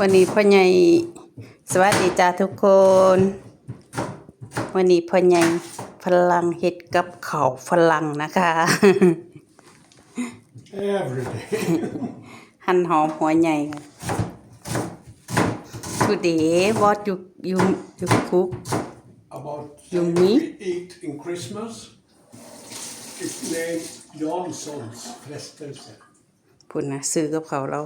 วันนี้พ่อใหญ่สวัสดีจ้าทุกคน วันนี้พ่อใหญ่ฝรั่งเฮ็ดกับข้าวฝรั่งนะคะ Every day. หั่นหอมหัวใหญ่ค่ะ Today what you you you cook About You things mean? we eat in Christmas. It's named Janssons frestelse. พุ่นนะซื้อกับเขาวเรา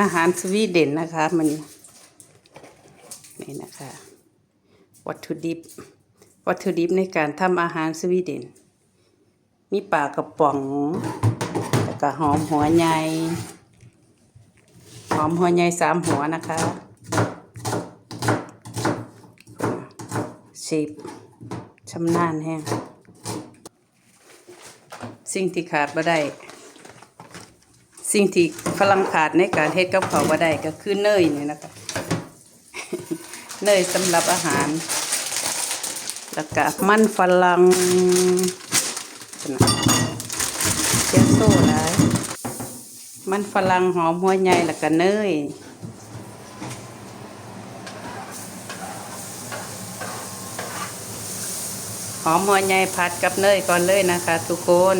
อาหารสวีเดนนะคะมันนี่นะคะ วัตถุดิบ วัตถุดิบในการทำอาหารสวีเดน มีปลากระป๋องแล้วก็หอมหัวใหญ่หอมหัวใหญ่สามหัวนะคะชิบชำนาญแห้งสิ่งที่ขาดบ่ได้ สิ่งที่ฝรั่งขาดในการเฮ็ดกับเขาวบ่ได้ก็คือเนยนี่นะคะเนยสำหรับอาหาร แล้วก็มันฝรั่งเจียโซ่หลายมันฝรั่งหอมหัวใหญ่แล้วก็เนยหอมหัวใหญ่ผัดกับเนยก่อนเลยนะคะ ทุกคน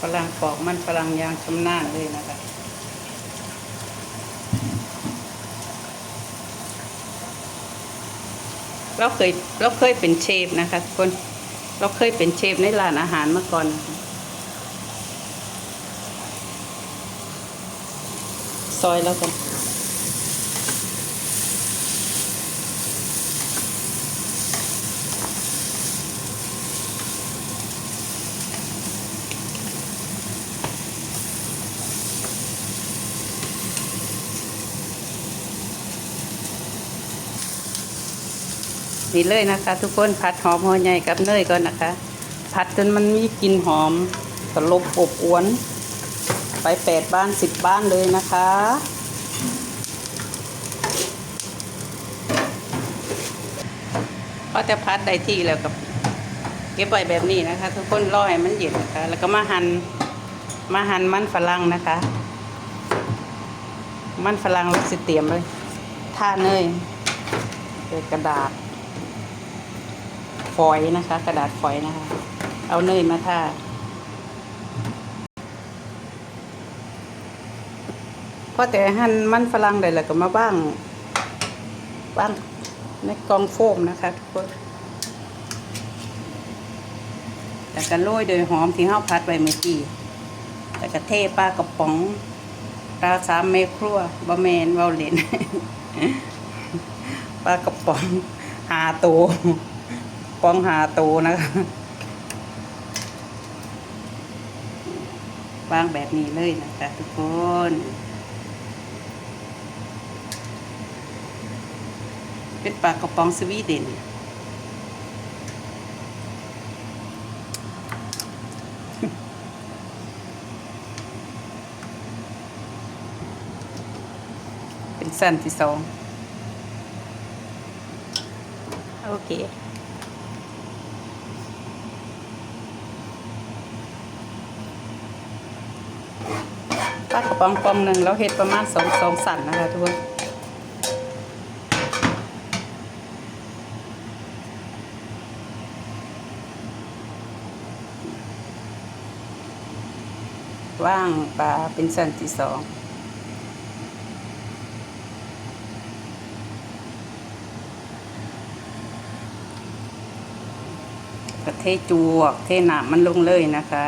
ฝรั่งปอกมันฝรั่งยางชำนาญเลยนะคะเราเคยเราเคยเป็นเชฟนะคะทุกคนเราเคยเป็นเชฟในร้านอาหารมาก่อนะะซอยแล้วกัน นี่เลยนะคะ ทุกคนผัดหอมหัวใหญ่กับเนยก่อนนะคะ ผัดจนมันมีกลิ่นหอมตลบอบอวน ไปแปดบ้านสิบบ้านเลยนะคะพอจะพัดได้ที่แล้วกับเก็บไว้แบบนี้นะคะ ทุกคนรอให้มันเย็นนะคะ แล้วก็มาหั่นมาหั่นมันฝรั่งนะคะ มันฝรั่งเราสิเตรียมเลยท่าเนยเกระดาษ อยนะคะ กระดาษฝอยนะคะ เอาเนยมาทาพอแต่หั่นมันฝรั่งได้แล้วก็มาบ้างบ้างในกองโฟมนะคะทุกคนแต่ก็โรยโดยหอมที่เฮาพัดไว้เมื่อกี้แต่ก็เทปลากระป๋องปลาสามเมครัวบะแมนเว้าเลนปลากระป๋องหาตัว ปองหาตัวนะคะวางแบบนี้เลยนะคะทุกคนเป็นปลากระป๋องสวีเดนเป็นสั้นที่สองโอเค ปลากระป๋องปองหนึ่งเราเห็ดประมาณสองสองสันนะคะทุกคนว่างปลาเป็นสันที่สองก็เทจวก เทหนามมันลงเลยนะคะ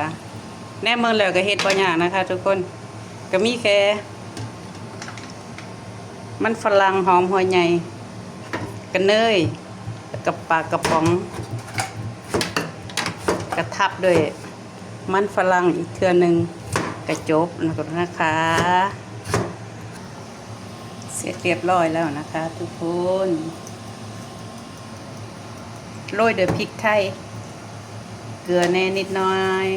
แน่เมืองแล้วก็เฮ็ดบ่ยากนะคะทุกคน ก็มีแค่ มันฝรั่งหอมหัวใหญ่กระเนยกับปลากระป๋อง กระทับด้วย มันฝรั่งอีกเทื่อหนึ่งกระจบนะคะเสร็จเรียบร้อยแล้วนะคะ ทุกคนโรยด้วยพริกไทย เกลือแน่นิดหน่อย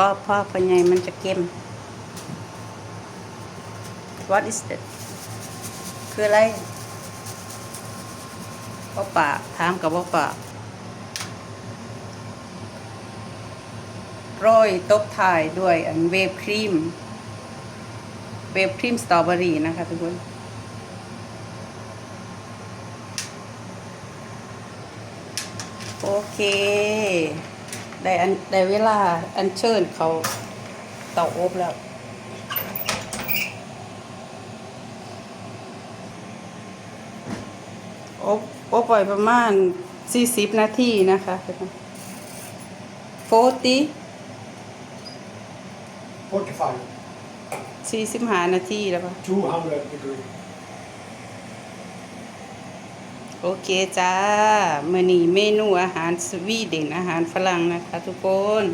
พอพอพอใหญ่มันจะเค็ม What is that คืออะไรว่าปากถามกับว่าปากโรยตบท้ายด้วยอันเวฟครีม เวฟครีมสตรอเบอรี่นะคะทุกคนโอเค ได้อันได้เวลาอันเชิญเขาเตาอบแล้วอบอบไว้ประมาณ40นาทีนะคะโฟตี 45, 45นาทีแล้วปะ200 degree. โอเคจ้ามื่อนี้เมนูอาหารสวีเดนอาหารฝรั่งนะคะทุกคน